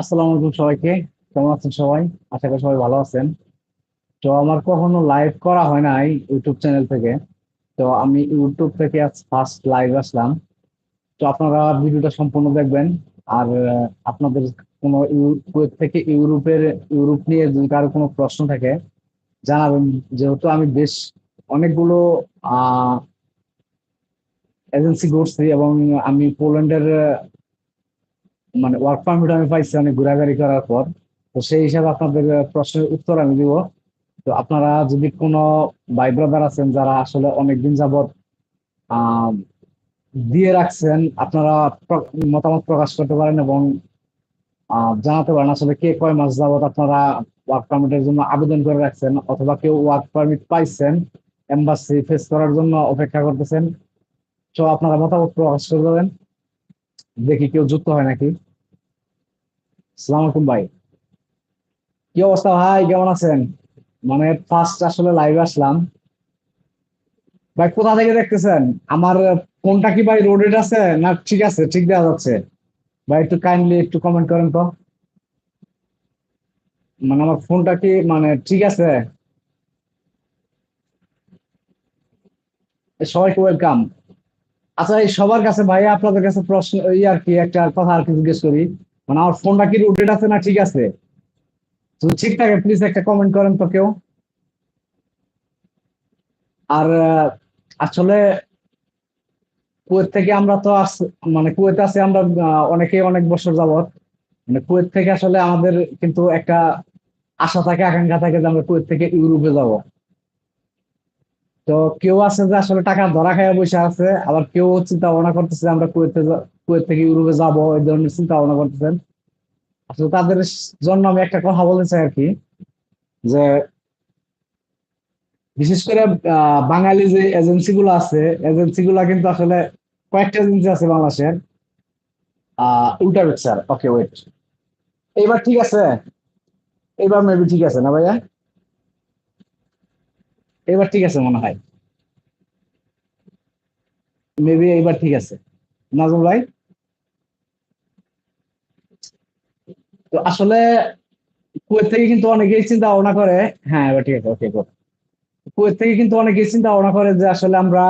আসসালামু আলাইকুম সবাইকে। কেমন আছেন সবাই? আশা করি সবাই ভালো আছেন। তো আমার কখনো লাইভ করা হয় নাই ইউটিউব চ্যানেল থেকে। তো আমি ইউটিউব থেকে আজ ফার্স্ট লাইভ আসলাম। তো আপনারা ভিডিওটা সম্পূর্ণ দেখবেন। আর আপনাদের কোনো কুয়েত থেকে ইউরোপের, ইউরোপ নিয়ে যদি কারও কোনো প্রশ্ন থাকে, জানাবেন। যেহেতু আমি বেশ অনেকগুলো এজেন্সি করছি এবং আমি পোল্যান্ডের মানে ওয়ার্ক পারমিট আমি পাইছি অনেক ঘোরাঘুরি করার পর। তো সেই হিসাবে আপনাদের প্রশ্নের উত্তর আমি দিব। তো আপনারা যদি কোনো ভাই ব্রাদার আছেন যারা আসলে অনেকদিন আহ, দিয়ে রাখছেন আপনারা মতামত প্রকাশ করতে পারেন এবং জানাতে পারেন আসলে কে কয় মাস যাবত আপনারা ওয়ার্ক পারমিটের জন্য আবেদন করে রাখছেন অথবা কেউ ওয়ার্ক পারমিট পাইছেন এম্বাসি ফেস করার জন্য অপেক্ষা করতেছেন। তো আপনারা মতামত প্রকাশ করবেন দেখি কেউ যুক্ত হয় নাকি? সালাম আলাইকুম ভাই। কি অবস্থা ভাই? কেমন আছেন? মানে ফার্স্ট আসলে লাইভ আসলাম। ভাই, কোথা থেকে দেখতেছেন? আমার ফোনটা কি ভাই রোডেড আছে না ঠিক আছে? ঠিক দেওয়া যাচ্ছে। ভাই, একটু কাইন্ডলি একটু কমেন্ট করেন তো। মানে আমার ফোনটা কি মানে ঠিক আছে? সবাইকে ওয়েলকাম আচ্ছা এই সবার কাছে ভাই আপনাদের কাছে প্রশ্ন এই আর কি একটা কথা আর কি জিজ্ঞেস করি। মানে আমার ফোনটা কি রোটেট আছে না ঠিক আছে? যদি ঠিক থাকে প্লিজ একটা কমেন্ট করেন তো কেউ। আর আসলে কুয়েত থেকে আমরা তো আস- মানে কুয়েতে আছি আমরা আহ, অনেকেই অনেক বছর যাবত মানে কুয়েত থেকে আসলে আমাদের কিন্তু একটা আশা থাকে আকাঙ্ক্ষা থাকে যে আমরা কুয়েত থেকে ইউরোপে যাব। তো কেউ আছে যে আসলে টাকা ধরা খাইয়া বসে আছে, আবার কেউ চিন্তা ভাবনা করতেছে আমরা কুয়েতে কুয়েত থেকে ইউরোপে যাব, এই ধরনের চিন্তা ভাবনা করতেছেন। আসলে তাদের জন্য আমি একটা কথা বলতে চাই আর কি, যে বিশেষ করে বাঙালি যে এজেন্সি গুলো আছে, এজেন্সি গুলা কিন্তু আসলে কয়েকটা এজেন্সি আছে বাংলাদেশের। উল্টা স্যার। ওকে ওয়েট এইবার ঠিক আছে? এইবার মেবি ঠিক আছে না ভাইয়া? এবার ঠিক আছে মনে হয়। মেবি এইবার ঠিক আছে। নাজমুল ভাই? তো আসলে কুয়েত থেকে কিন্তু অনেকেই চিন্তা ভাবনা করে হ্যাঁ এবার ঠিক আছে ওকে কুয়েত থেকে কিন্তু অনেকেই চিন্তা ভাবনা করে যে আসলে আমরা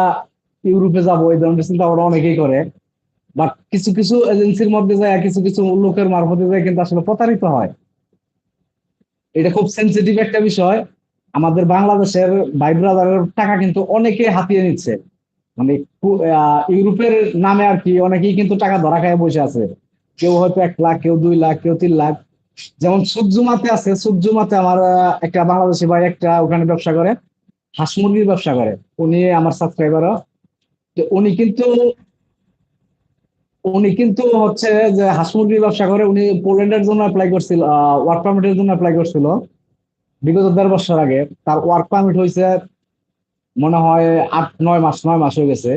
ইউরোপে যাব, এই ধরনের চিন্তা ভাবনা অনেকেই করে। বাট কিছু কিছু এজেন্সির মধ্যে যায়, কিছু কিছু লোকের মারফতে যায় কিন্তু আসলে প্রতারিত হয়। এটা খুব সেন্সিটিভ একটা বিষয়। আমাদের বাংলাদেশের ভাই ব্রাদারের টাকা কিন্তু অনেকে হাতিয়ে নিচ্ছে। মানে ইউরোপের নামে আর কি অনেকেই কিন্তু টাকা ধরা খায় বসে আছে। কেউ হয়তো এক লাখ, কেউ দুই লাখ, কেউ তিন লাখ। যেমন সুজুমাতে আছে সুজুমাতে আমার একটা বাংলাদেশি ভাই একটা ওখানে ব্যবসা করে, হাঁস মুরগির ব্যবসা করে। উনি আমার সাবস্ক্রাইবারও তো উনি কিন্তু উনি কিন্তু হচ্ছে যে হাঁস মুরগির ব্যবসা করে, উনি পোল্যান্ডের জন্য অ্যাপ্লাই করছিল ওয়ার্ক পারমিটের জন্য অ্যাপ্লাই করছিল। বিগত দেড় বছর আগে তার ওয়ার্ক পারমিট হয়েছে মনে হয় আট, নয় মাস নয় মাস হয়ে গেছে।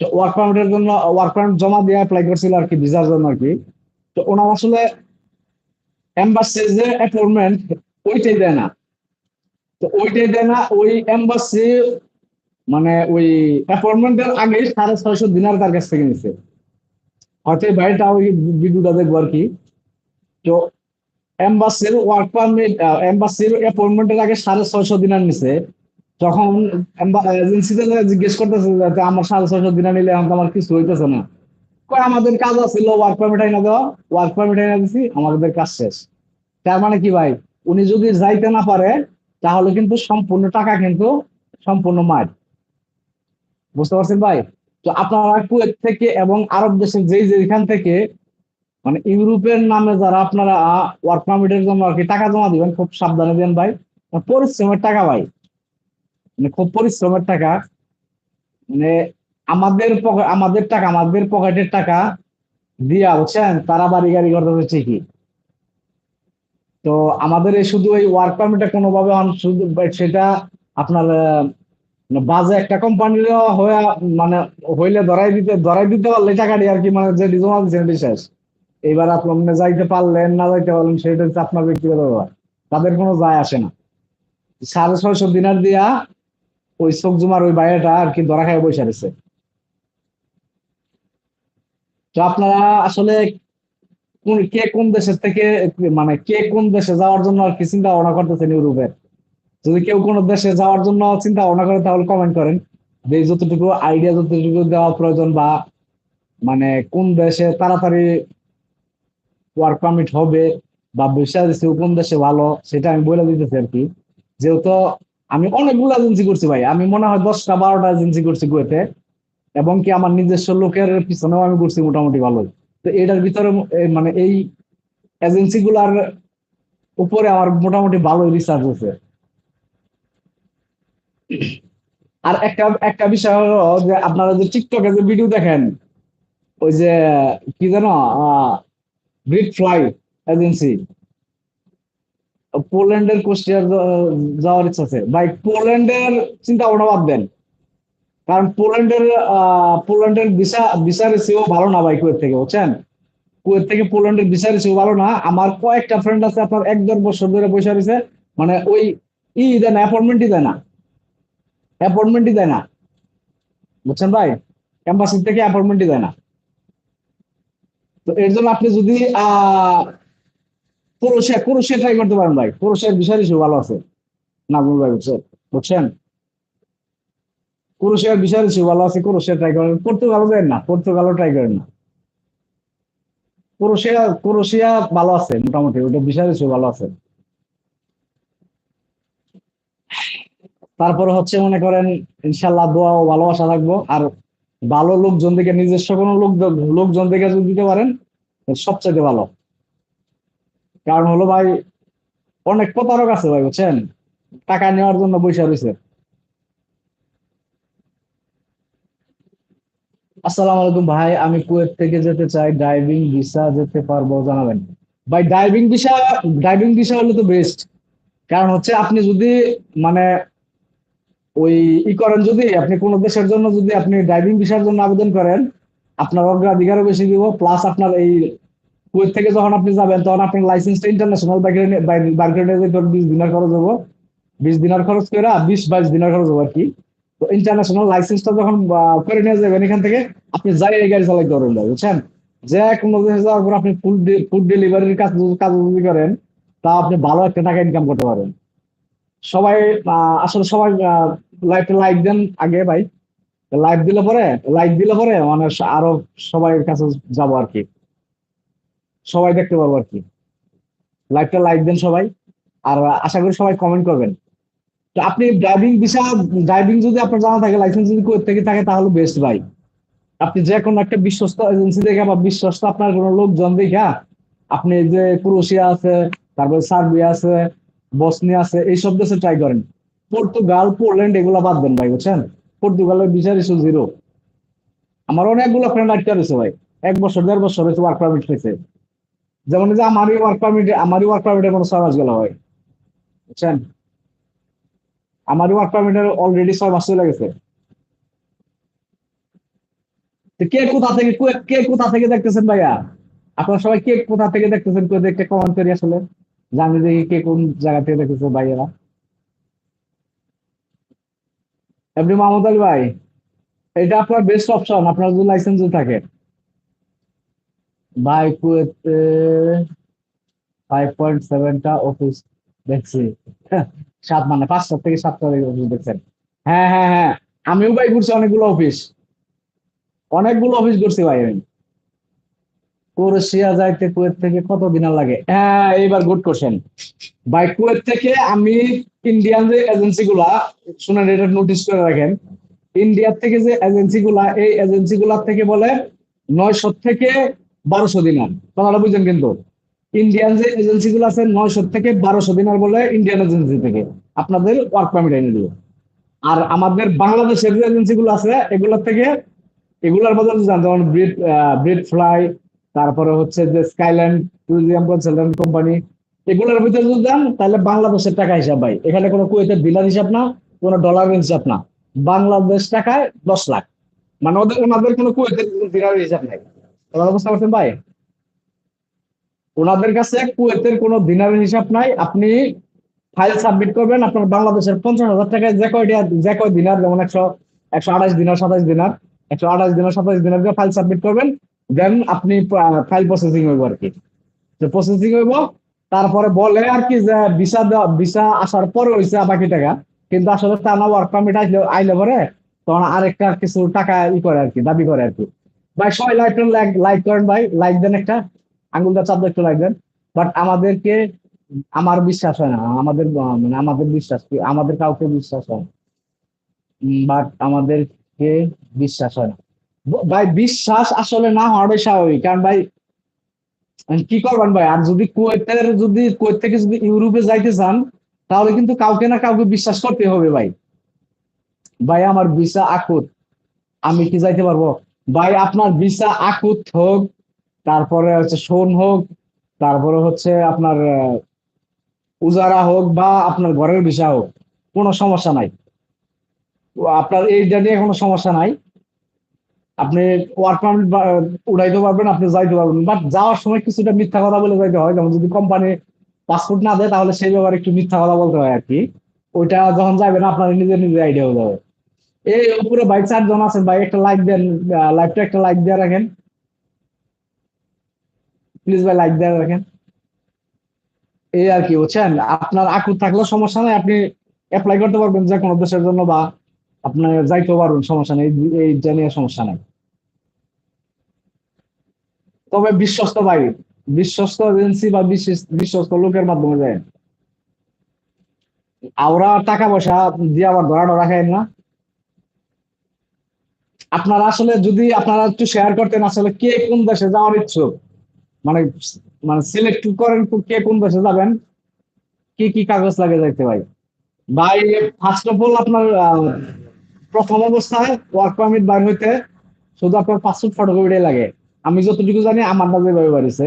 তো ওয়ার্ক পারমিটের জন্য ওয়ার্ক পারমিট জমা দিয়ে অ্যাপ্লাই করছিল আর কি ভিসার জন্য আর কি। তো ওনার আসলে এম্বাসির যে অ্যাপয়েন্টমেন্ট ওইটাই দেয় না। তো ওইটাই দেয় না, ওই এম্বাসি মানে ওই অ্যাপয়েন্টমেন্টের আগে সাড়ে ছয়শো দিনার তার কাছ থেকে নিছে। হয়তো এই ওই ভিডিওটা দেখব আর কি। তো এম্বাসির ওয়ার্ক পারমিট এম্বাসির অ্যাপয়েন্টমেন্টের আগে সাড়ে ছয়শো দিনার নিছে। তখন এজেন্সিতে জিজ্ঞেস করতেছে যে আমার সাড়ে ছয়শো দিনার নিলে এখন আমার কিছু হইতেছে না। কয়, আমাদের কাজ আছিল ওয়ার্ক পারমিট আইনা দেওয়া ওয়ার্ক পারমিট আইনা দিছি, আমাদের কাজ শেষ। তার মানে কি ভাই? উনি যদি যাইতে না পারে, তাহলে কিন্তু সম্পূর্ণ টাকা কিন্তু সম্পূর্ণ মার বুঝতে পারছেন ভাই? তো আপনারা কুয়েত থেকে এবং আরব দেশের যেই যেখান থেকে মানে ইউরোপের নামে যারা আপনারা ওয়ার্ক পারমিটের জন্য আর কি টাকা জমা দিবেন, খুব সাবধানে দেন ভাই। পরিশ্রমের টাকা ভাই। মানে খুব পরিশ্রমের টাকা। মানে আমাদের আমাদের টাকা, আমাদের পকেটের টাকা দিয়া, বুঝছেন? তারা বাড়ি গাড়ি করতেছে ঠিকই। তো আমাদের এই শুধু এই ওয়ার্ক পারমিটে কোনোভাবে শুধু সেটা আপনার বাজে একটা কোম্পানির হয়ে মানে হইলে ধরাই দিতে ধরাই দিতে পারলে টাকাটি আর কি মানে যে জমা দিচ্ছেন শেষ। এইবার আপনি যাইতে পারলেন, না যাইতে পারলেন, সেটা হচ্ছে আপনার ব্যক্তিগত ব্যাপার। তাদের কোনো যায় আসে না। সাড়ে ছয়শো দিনার দিয়া ওই চোখ জুমার ওই বাইরেটা আর কি ধরা খায় বসে রয়েছে। তো আপনারা আসলে কোন, কে কোন দেশের থেকে মানে কে কোন দেশে যাওয়ার জন্য আর কি চিন্তা ভাবনা করতেছেন ইউরোপের যদি কেউ কোন দেশে যাওয়ার জন্য চিন্তা ভাবনা করে, তাহলে কমেন্ট করেন। যে যতটুকু আইডিয়া যতটুকু দেওয়া প্রয়োজন বা মানে কোন দেশে তাড়াতাড়ি ওয়ার্ক পারমিট হবে বা বিশ্বাস দিচ্ছি কোন দেশে ভালো, সেটা আমি বলে দিতেছি আর কি। যেহেতু আমি অনেকগুলো এজেন্সি করছি ভাই, আমি মনে হয় দশটা বারোটা এজেন্সি করছি কুয়েতে, এবং কি আমার নিজস্ব লোকের পিছনেও আমি করছি মোটামুটি ভালোই। তো এটার ভিতরে মানে এই এজেন্সি গুলার উপরে আমার মোটামুটি ভালোই রিসার্চ হয়েছে আর একটা একটা বিষয় হলো যে আপনারা যে টিকটকে যে ভিডিও দেখেন, ওই যে কি জানো ব্রিড ফ্লাই এজেন্সি পোল্যান্ডের কোস্টিয়ার যাওয়ার ইচ্ছা আছে। ভাই পোল্যান্ডের চিন্তা ভাবনা বাদ দেন। কারণ পোল্যান্ডের পোল্যান্ডের ভিসা ভিসা রেসিও ভালো না ভাই কুয়েত থেকে, বুঝছেন? কুয়েত থেকে পোল্যান্ডের ভিসা রেসিও ভালো না। আমার কয়েকটা ফ্রেন্ড আছে, আপনার এক দেড় বছর ধরে বসে রয়েছে মানে ওই ই দেয় না অ্যাপয়েন্টমেন্টই দেয় না। অ্যাপয়েন্টমেন্টই দেয় না। বুঝছেন ভাই? ক্যাম্পাসি থেকে অ্যাপয়েন্টমেন্টই দেয় না। তো এর জন্য আপনি যদি ট্রাই করতে পারেন ভাই। বিষয় ভালো আছে। ভাই, বুঝছেন? বিষয় ভালো আছে ট্রাই করেন। পর্তুগালও দেন না, পর্তুগালও ট্রাই করেন না। ক্রোশিয়া ক্রোশিয়া ভালো আছে, মোটামুটি। ওটা বিষয় ভালো আছে। তারপরে হচ্ছে মনে করেন, ইনশাল্লাহ দোয়া ও ভালোবাসা থাকব। আর ভালো লোকজন থেকে নিজস্ব কোনো লোক লোকজন থেকে যদি দিতে পারেন সবচেয়ে ভালো। কারণ হলো ভাই, অনেক প্রতারক আছে ভাই, বুঝছেন? টাকা নেওয়ার জন্য বৈশা রয়েছে। আসসালামু আলাইকুম ভাই, আমি কুয়েত থেকে যেতে চাই ড্রাইভিং ভিসা যেতে পারব, জানাবেন। ভাই ড্রাইভিং ভিসা ড্রাইভিং ভিসা হলে তো বেস্ট কারণ হচ্ছে আপনি যদি মানে ওই ই করেন যদি আপনি কোনো দেশের জন্য যদি আপনি ড্রাইভিং ভিসার জন্য আবেদন করেন, আপনার অগ্রাধিকারও বেশি দিব প্লাস আপনার এই কুয়েত থেকে যখন আপনি যাবেন, তখন আপনার লাইসেন্সটা ইন্টারন্যাশনাল বিশ দিনের খরচ হব। বিশ দিনের খরচ করে বিশ, বাইশ দিনের খরচ হব আর কি। তো ইন্টারন্যাশনাল লাইসেন্সটা যখন করে নিয়ে যাবেন এখান থেকে, আপনি যাই এই গাড়ি চালাইতে পারবেন বুঝছেন? যে কোনো দেশে যাওয়ার পর আপনি ফুড ফুড ডেলিভারির কাজ কাজ যদি করেন, তা আপনি ভালো একটা টাকা ইনকাম করতে পারেন। সবাই আসলে সবাই লাইভে লাইক দেন আগে ভাই। লাইভ দিলে পরে লাইক দিলে পরে মানে আরও সবাই কাছে যাব আর কি। সবাই দেখতে পারব আর কি। লাইভটা লাইক দেন সবাই। আর আশা করি সবাই কমেন্ট করবেন। তো আপনি ড্রাইভিং বিষয় ড্রাইভিং যদি আপনার জানা থাকে লাইসেন্স যদি কোথা থেকে থাকে, তাহলে বেস্ট ভাই। আপনি যে কোনো একটা বিশ্বস্ত এজেন্সি দেখে বা বিশ্বস্ত আপনার কোনো লোকজন দেখে, আপনি যে ক্রোশিয়া আছে, তারপরে সার্বিয়া আছে বসনিয়া আছে এইসব দেশে ট্রাই করেন। পর্তুগাল, পোল্যান্ড, এগুলো বাদ দেন ভাই, বুঝছেন? পর্তুগালের বিচার ইস্যু জিরো আমার অনেকগুলো ফ্রেন্ড আটকে রয়েছে ভাই। এক বছর, দেড় বছর হয়েছে ওয়ার্ক পারমিট পেয়েছে। যেমন যে আমারই ওয়ার্ক পারমিট আমারই ওয়ার্ক পারমিটে কোনো ছয় মাস গেল হয় বুঝছেন? আমারই ওয়ার্ক পারমিটের অলরেডি ছয় মাস চলে গেছে। কে কোথা থেকে, কে কোথা থেকে দেখতেছেন ভাইয়া? আপনারা সবাই কে কোথা থেকে দেখতেছেন? কেউ দেখতে কমেন্ট করি আসলে। জানি দেখি কে কোন জায়গা থেকে দেখতেছে ভাইয়েরা। এমনি মাহমুদ আলী ভাই, এটা আপনার বেস্ট অপশন আপনার যদি লাইসেন্স থাকে। ভাই কুয়েতে ফাইভ পয়েন্ট সেভেনটা অফিস দেখছি। সাত মানে পাঁচটা থেকে সাতটা অফিস দেখছেন। হ্যাঁ হ্যাঁ হ্যাঁ আমিও ভাই ঘুরছি অনেকগুলো অফিস অনেকগুলো অফিস ঘুরছি ভাই আমি। ক্রোয়েশিয়া যাইতে কুয়েত থেকে কত দিন লাগে? হ্যাঁ এইবার গুড কোশ্চেন ভাই, কুয়েত থেকে আমি ইন্ডিয়ান যে এজেন্সি গুলা, শুনেন, এটা নোটিস করে রাখেন ইন্ডিয়ার থেকে যে এজেন্সি গুলা, এই এজেন্সি গুলার থেকে বলে নয়শো থেকে বারোশো দিনার কথাটা বুঝছেন কিন্তু? ইন্ডিয়ান যে এজেন্সি গুলো আছে, নয়শো থেকে বারোশো দিনার বলে ইন্ডিয়ান এজেন্সি থেকে। আপনাদের ওয়ার্ক পারমিট এনে দিবে। আর আমাদের বাংলাদেশের যে এজেন্সি গুলো আছে, এগুলোর থেকে, এগুলোর বদলে যেমন ব্রিড ব্রিড ফ্লাই তারপরে হচ্ছে যে স্কাইল্যান্ড ট্যুরিজম কনসালটেন্ট কোম্পানি এগুলোর ভিতরে যদি যান তাহলে বাংলাদেশের টাকা হিসাব ভাই। এখানে কোনো কুয়েতের দিলার হিসাব না, কোনো ডলারের হিসাব না। বাংলাদেশ টাকায় দশ লাখ। মানে ওদের, ওনাদের কোনো কুয়েতের দিনার হিসাব নেই। ওনারা বুঝতে পারছেন ভাই? ওনাদের কাছে কুয়েতের কোনো দিনারের হিসাব নাই। আপনি ফাইল সাবমিট করবেন, আপনার বাংলাদেশের পঞ্চাশ হাজার টাকায় যে কয়টা, যে কয় দিনার যেমন একশো একশো আঠাশ দিনার সাতাশ দিনার, একশো আঠাশ দিনার সাতাশ দিনার ফাইল সাবমিট করবেন। দেন আপনি ফাইল প্রসেসিং হইব আর কি। প্রসেসিং হইব, তারপরে বলে আর কি যে ভিসা ভিসা আসার পরে হয়েছে বাকি টাকা। কিন্তু আসলে তা না ওয়ার্ক পারমিট আইলে আইলে পরে তখন আরেকটা কিছু টাকা ই করে আর কি, দাবি করে আর কি। ভাই সবাই লাইক লাইক করেন ভাই লাইক দেন একটা। আঙ্গুলটা চাপ একটু লাইক দেন। বাট আমাদেরকে, আমার বিশ্বাস হয় না, আমাদের মানে আমাদের বিশ্বাস কি- আমাদের কাউকে বিশ্বাস হয় বাট আমাদেরকে বিশ্বাস হয় না। ভাই, বিশ্বাস আসলে না হওয়াটাই স্বাভাবিক। কারণ ভাই, কি করবেন ভাই? আর যদি কুয়েতের যদি, কুয়েত থেকে যদি ইউরোপে যাইতে চান, তাহলে কিন্তু কাউকে না কাউকে বিশ্বাস করতে হবে ভাই। ভাই, আমার ভিসা আকুত। আমি কি যাইতে পারব? ভাই, আপনার ভিসা আকুত হোক, তারপরে হচ্ছে সোন হোক, তারপরে হচ্ছে আপনার উজারা হোক বা আপনার ঘরের ভিসা হোক, কোনো সমস্যা নাই। আপনার এইটা নিয়ে কোনো সমস্যা নাই। আপনি ওয়ার্ক পারমিট উড়াইতে পারবেন, আপনি যাইতে পারবেন। বাট যাওয়ার সময় কিছুটা মিথ্যা কথা বলে যাইতে হয়। যেমন যদি কোম্পানি পাসপোর্ট না দেয়, তাহলে সেই ব্যাপারে একটু মিথ্যা কথা বলতে হয় আর কি ওইটা যখন যাবেন আপনার নিজের নিজের আইডিয়া হয়ে যাবে। এই উপরে বাইক চারজন আছেন ভাই, একটা লাইক দেন লাইভটা একটা লাইক দিয়ে রাখেন। প্লিজ ভাই লাইক দিয়ে রাখেন। এই আর কি বুঝছেন? আপনার আকুত থাকলে সমস্যা নাই, আপনি অ্যাপ্লাই করতে পারবেন যে কোনো দেশের জন্য বা আপনার যাইতে পারবেন, সমস্যা নেই। এইটা নিয়ে সমস্যা নাই। তবে বিশ্বস্ত ভাই বিশ্বস্ত এজেন্সি বা বিশ্বস্ত লোকের মাধ্যমে যায়। ওরা টাকা পয়সা দিয়ে আবার ধরা ধরা খায় না। আপনারা আসলে যদি আপনারা একটু শেয়ার করতেন আসলে কে কোন দেশে যাওয়ার ইচ্ছুক? মানে মানে সিলেক্ট করেন কে কোন দেশে যাবেন? কি কি কাগজ লাগে যাইতে ভাই? ভাই ফার্স্ট অফ অল আপনার প্রথম অবস্থায় ওয়ার্ক পারমিট বার হইতে শুধু আপনার পাসপোর্ট ফটোকপিটাই লাগে। আমি যতটুকু জানি, আমার না যেভাবে বাড়িছে।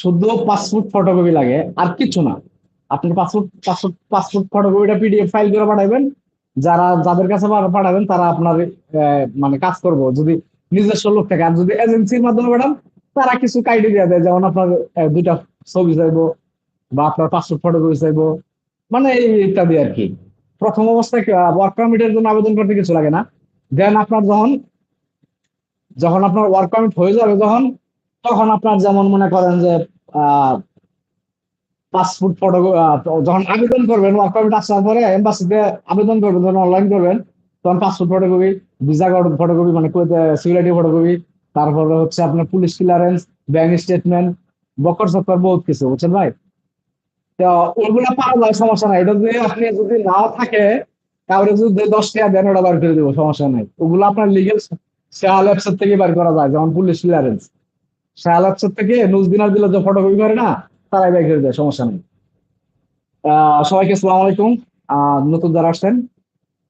শুধু পাসপোর্ট ফটোকপি লাগে, আর কিছু না। আপনি পাসপোর্ট পাসপোর্ট পাসপোর্ট ফটোকপিটা পিডিএফ ফাইল করে পাঠাবেন। যারা, যাদের কাছে পাঠাবেন, তারা আপনার মানে কাজ করব। যদি নিজস্ব লোক থাকে, আর যদি এজেন্সির মাধ্যমে পাঠান, তারা কিছু কাইডি দিয়ে যেমন আপনার দুইটা ছবি চাইব, বা আপনার পাসপোর্ট ফটোকপি চাইব। মানে ইত্যাদি আর কি। প্রথম অবস্থায় ওয়ার্ক পারমিটের জন্য আবেদন করতে কিছু লাগে না। দেন আপনার যখন যখন আপনার ওয়ার্ক পারমিট হয়ে যাবে যখন, তখন আপনার যেমন মনে করেন যে পাসপোর্ট ফটো যখন আবেদন করবেন ওয়ার্ক পারমিট আসার পরে এম্বাসিতে আবেদন করবেন, যখন অনলাইন করবেন, তখন পাসপোর্ট ফটোকপি ভিসা ফটোকপি মানে সিকিউরিটি ফটোকপি তারপরে হচ্ছে আপনার পুলিশ ক্লিয়ারেন্স ব্যাংক স্টেটমেন্ট বকর বহুত কিছু, বুঝছেন ভাই? তো ওগুলা পাওয়া যায়, সমস্যা নাই। এটা যদি আপনি যদি নাও থাকে কাউরে যদি দশ টাকা দেন, ওটা বার করে দেবো, সমস্যা নাই। ওগুলো আপনার লিগেল শেয়াল অ্যাপসের থেকে বার করা যায়, যেমন পুলিশ ক্লিয়ারেন্স শেয়াল অ্যাপসের থেকে নিউজ দিনার দিলে যে ফটোকপি করে না, তারাই বার করে দেয়, সমস্যা নেই। সবাইকে আসসালামু আলাইকুম। নতুন যারা আসছেন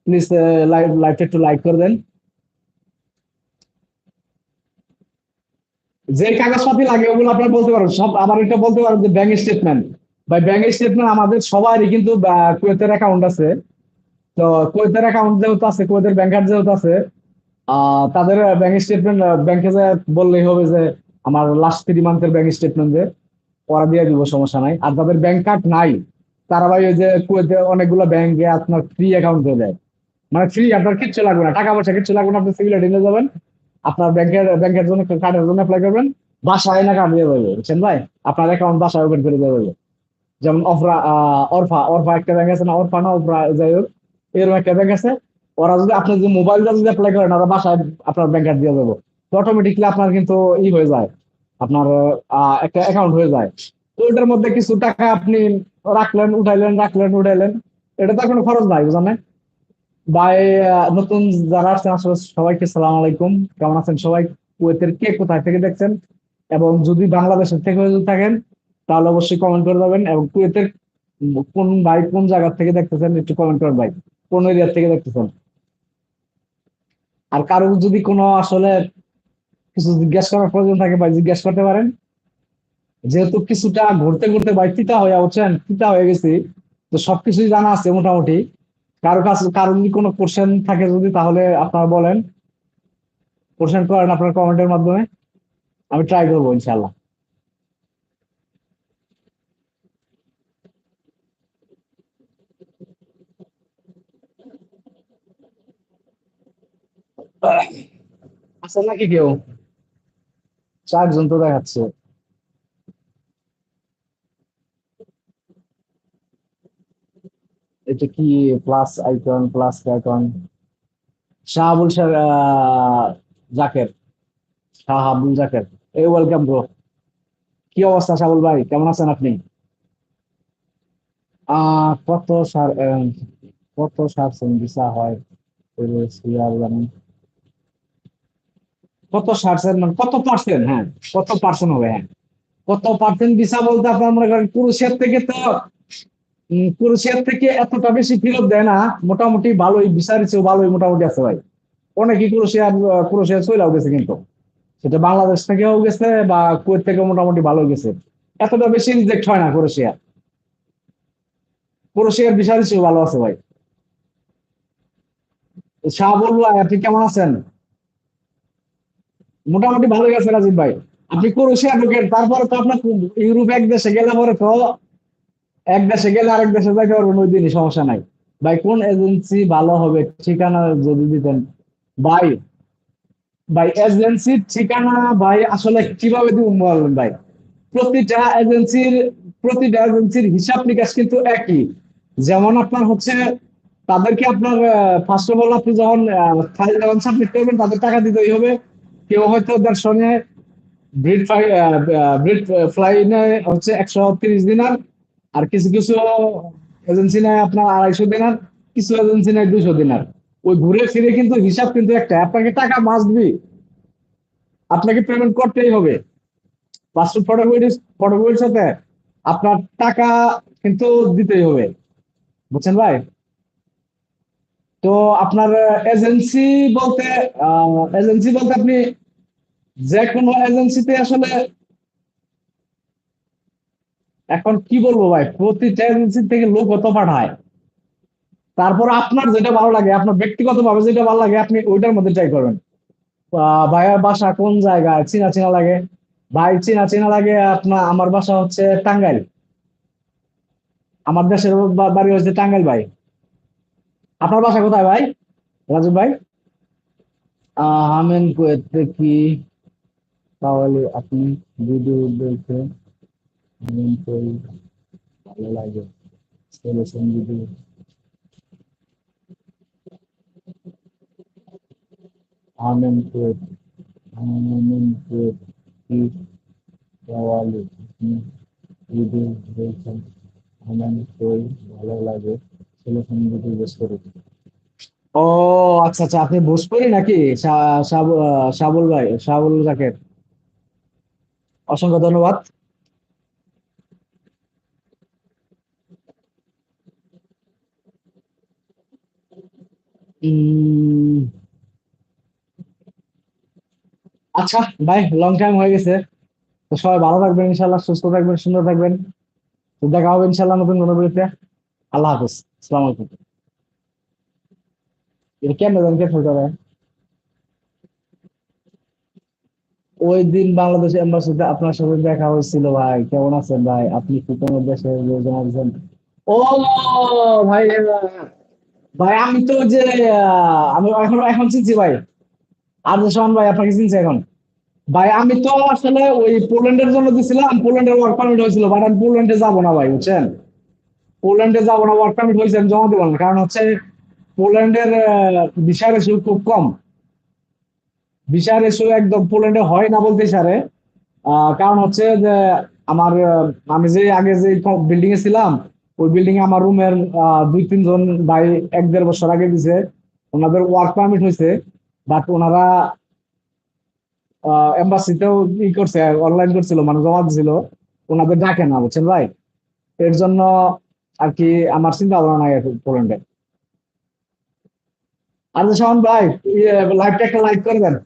প্লিজ লাইভ লাইভটা একটু লাইক করে দেন। যে কাগজপাতি লাগে, ওগুলো আপনারা বলতে পারেন। সব আবার এটা বলতে পারেন যে ব্যাংক স্টেটমেন্ট বা ব্যাংক স্টেটমেন্ট আমাদের সবারই কিন্তু কুয়েতের অ্যাকাউন্ট আছে। তো কুয়েতের অ্যাকাউন্ট যেহেতু আছে, কুয়েতের ব্যাংক কার্ড যেহেতু আছে তাদের ব্যাংক স্টেটমেন্ট ব্যাংকে যে বললেই হবে যে আমার লাস্ট থ্রি মান্থের ব্যাংক স্টেটমেন্ট যে ওরা দিয়ে দিব, সমস্যা নাই। আর যাদের ব্যাংক কার্ড নাই, তারা ভাই ওই যে কুয়েতে অনেকগুলো ব্যাংকে আপনার ফ্রি অ্যাকাউন্ট হয়ে যায় মানে ফ্রি আপনার কিচ্ছু লাগবে না, টাকা পয়সা কিচ্ছু লাগবে না, আপনি সিভিল নিয়ে যাবেন, আপনার ব্যাংকের ব্যাংকের জন্য কার্ডের জন্য অ্যাপ্লাই করবেন, বাসায় না কার্ড দিয়ে দেবে বুঝছেন ভাই? আপনার অ্যাকাউন্ট বাসায় ওপেন করে দেবে যেমন অফরা অরফা অরফা একটা ব্যাংক আছে না অরফা না অরফা যাই হোক, এরকম একটা ব্যাংক আছে। ওরা যদি আপনি যদি মোবাইলটা যদি অ্যাপ্লাই করেন, ওরা বাসায় আপনার ব্যাংক কার্ড দিয়ে দেবো। তো অটোমেটিকলি আপনার কিন্তু ই হয়ে যায়। আপনার একটা অ্যাকাউন্ট হয়ে যায়। তো ওইটার মধ্যে কিছু টাকা আপনি রাখলেন, উঠাইলেন রাখলেন, উঠাইলেন। এটা তো কোনো খরচ নাই, বুঝলেন? বাই নতুন যারা আছেন আসলে সবাইকে সালাম আলাইকুম। কেমন আছেন সবাই? কুয়েতের কে কোথায় থেকে দেখছেন? এবং যদি বাংলাদেশের থেকে যদি থাকেন, তাহলে অবশ্যই কমেন্ট করে দেবেন এবং কুয়েতের কোন ভাই কোন জায়গা থেকে দেখতেছেন, একটু কমেন্ট করেন ভাই। কোন এরিয়া থেকে দেখতেছেন? আর কারও যদি কোনো আসলে কিছু জিজ্ঞেস করার প্রয়োজন থাকে বা জিজ্ঞেস করতে পারেন, যেহেতু কিছুটা ঘুরতে ঘুরতে বা তিতা হয়ে উঠছেন তিতা হয়ে গেছি, তো সবকিছুই জানা আছে মোটামুটি। কারও কাছে কারও যদি কোনো কোশ্চেন থাকে যদি, তাহলে আপনারা বলেন। কোশ্চেন করেন আপনার কমেন্টের মাধ্যমে। আমি ট্রাই করব ইনশাল্লাহ আছে নাকি কেউ? চারজন তো দেখাচ্ছে। এটা কি plus icon plus icon Shahabul Zaker. Shahabul Zaker. এই ওয়েলকাম ব্রো কি অবস্থা শাহুল ভাই? কেমন আছেন আপনি? কত সার কত সার হয় কত সারছেন মানে কত পার্সেন্ট হ্যাঁ কত পার্সেন্ট হবে? হ্যাঁ। কত পার্সেন্ট ভিসা বলতে আপনার মনে করেন কুরুশের থেকে তো উম, কুরুশের থেকে এতটা বেশি ফেরত দেয় না। মোটামুটি ভালোই চেয়েও ভালোই মোটামুটি আছে ভাই। অনেকই কুরুশিয়ার কুরুশিয়ার চলেও গেছে কিন্তু। সেটা বাংলাদেশ থেকেও গেছে বা কুয়েত থেকে মোটামুটি ভালো গেছে। এতটা বেশি রিজেক্ট হয় না কুরুশিয়া কুরুশিয়ার চেয়েও ভালো আছে ভাই। শাহ বলব আপনি কেমন আছেন? মোটামুটি ভালো গেছে রাজীব ভাই। আপনি ক্রোয়েশিয়া ঢুকেন, তারপরে তো আপনার ইউরোপ এক দেশে গেলে পরে তো এক দেশে গেলে আরেক দেশে যাইতে পারবেন, ওই দিনই সমস্যা নাই। ভাই, কোন এজেন্সি ভালো হবে, ঠিকানা যদি দিতেন। ভাই ভাই এজেন্সির ঠিকানা, ভাই, আসলে কীভাবে দিব বলবেন ভাই? প্রতিটা এজেন্সির প্রতিটা এজেন্সির হিসাব নিকাশ কিন্তু একই। যেমন আপনার হচ্ছে, তাদেরকে আপনার ফার্স্ট অফ অল আপনি যখন ফাইল যখন সাবমিট করবেন, তাদের টাকা দিতেই হবে। কেউ হয়তো সঙ্গে ব্রিড ফ্লাই ব্রিড ফ্লাই হচ্ছে একশো তিরিশ দিনার, আর কিছু কিছু এজেন্সি নেয় আপনার আড়াইশো দিনার, কিছু এজেন্সি নেয় দুশো দিনার। ওই ঘুরে ফিরে কিন্তু হিসাব কিন্তু একটা, আপনাকে টাকা মাস্ট বি আপনাকে পেমেন্ট করতেই হবে। পাসপোর্ট ফটোকপির ফটোকপির সাথে আপনার টাকা কিন্তু দিতেই হবে। বুঝছেন ভাই? তো আপনার এজেন্সি বলতে এজেন্সি বলতে আপনি যে কোনো এজেন্সিতে আসলে এখন কি বলব ভাই, প্রতিটা এজেন্সি থেকে লোক কত পাঠায়। তারপর আপনার যেটা ভালো লাগে, আপনার ব্যক্তিগত ভাবে যেটা ভালো লাগে, আপনি ওইটার মধ্যে ট্রাই করবেন। ভাইয়ার বাসা কোন জায়গায়? চিনা চিনা লাগে। ভাই, চিনা চিনা লাগে আপনার, আমার বাসা হচ্ছে টাঙ্গাইল। আমার দেশের বাড়ি হচ্ছে টাঙ্গাইল ভাই। আপনার বাসা কোথায় ভাই? রাজু ভাই? আমেন কুয়েত কি তাহলে আপনি ভিডিও দেখে ভালো লাগে। সলিউশন ভিডিও আমেন কুয়েত। আমেন কুয়েত কি তাহলে আপনি ভিডিও দেখেন আমেন কই ভালো লাগে। ও আচ্ছা আচ্ছা আপনি ভোজপুরি নাকি? শাবুল ভাই জাকের অসংখ্য ধন্যবাদ। আচ্ছা ভাই লং টাইম হয়ে গেছে। তো সবাই ভালো থাকবেন ইনশাল্লাহ সুস্থ থাকবেন, সুন্দর থাকবেন। দেখা হবে ইনশাল্লাহ নতুন কোনো আল্লাহ হাফিজ, আসসালামু আলাইকুম। এটা কেন জানেন, কে ফেলতে হবে ওই দিন বাংলাদেশ এম্বাসিতে আপনার সাথে দেখা হয়েছিল, ভাই। কেমন আছেন, ভাই? আপনি কি কোনো দেশে যোজনা ও, ভাই ভাই, আমি তো যে আমি এখন এখন চিনছি, ভাই। আর সোহান ভাই, আপনাকে চিনছি এখন? ভাই, আমি তো আসলে ওই পোল্যান্ডের জন্য দিছিলাম পোল্যান্ডের ওয়ার্ক পারমিট হয়েছিল বাট আমি পোল্যান্ডে যাব না, ভাই, বুঝছেন? পোল্যান্ডে যাব না ওয়ার্ক পারমিট হয়েছে, আমি জমা দেবো না। কারণ হচ্ছে, পোল্যান্ডের ভিসা রেশিও খুব কম। ভিসা রেশিও একদম পোল্যান্ডে হয় না বলতে সারে। কারণ হচ্ছে যে, আমার আমি যে, আগে যে বিল্ডিং এ ছিলাম, ওই বিল্ডিং এ আমার রুমের দুই তিনজন ভাই এক দেড় বছর আগে দিছে। ওনাদের ওয়ার্ক পারমিট হয়েছে বাট ওনারা এম্বাসিতেও ই করছে অনলাইন করছিল মানে জমা দিছিল। ওনাদের ডাকে না, বুঝছেন ভাই? এর জন্য আর কি আমার চিন্তা ভাবনা নাই এখন পোল্যান্ডে আর যে ভাই লাইভটা একটা লাইক করে দেন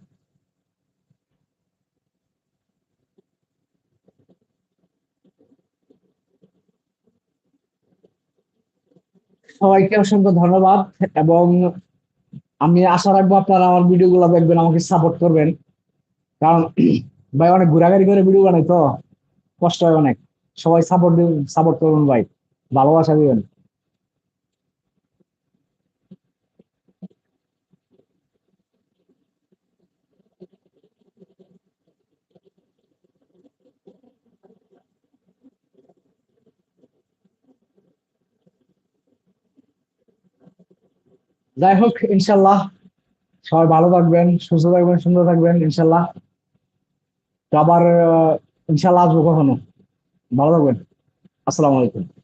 সবাইকে অসংখ্য ধন্যবাদ এবং আমি আশা রাখব আপনারা আমার ভিডিও গুলো দেখবেন, আমাকে সাপোর্ট করবেন। কারণ ভাই অনেক ঘোরাঘুরি করে ভিডিও বানাই তো, কষ্ট হয় অনেক। সবাই সাপোর্ট সাপোর্ট করবেন ভাই। ভালোবাসা দিবেন। যাই হোক, ইনশাল্লাহ সবাই ভালো থাকবেন, সুস্থ থাকবেন, সুন্দর থাকবেন, ইনশাল্লাহ। আবার ইনশাল্লাহ আসব কখনো। ভালো থাকবেন। আসসালামু আলাইকুম।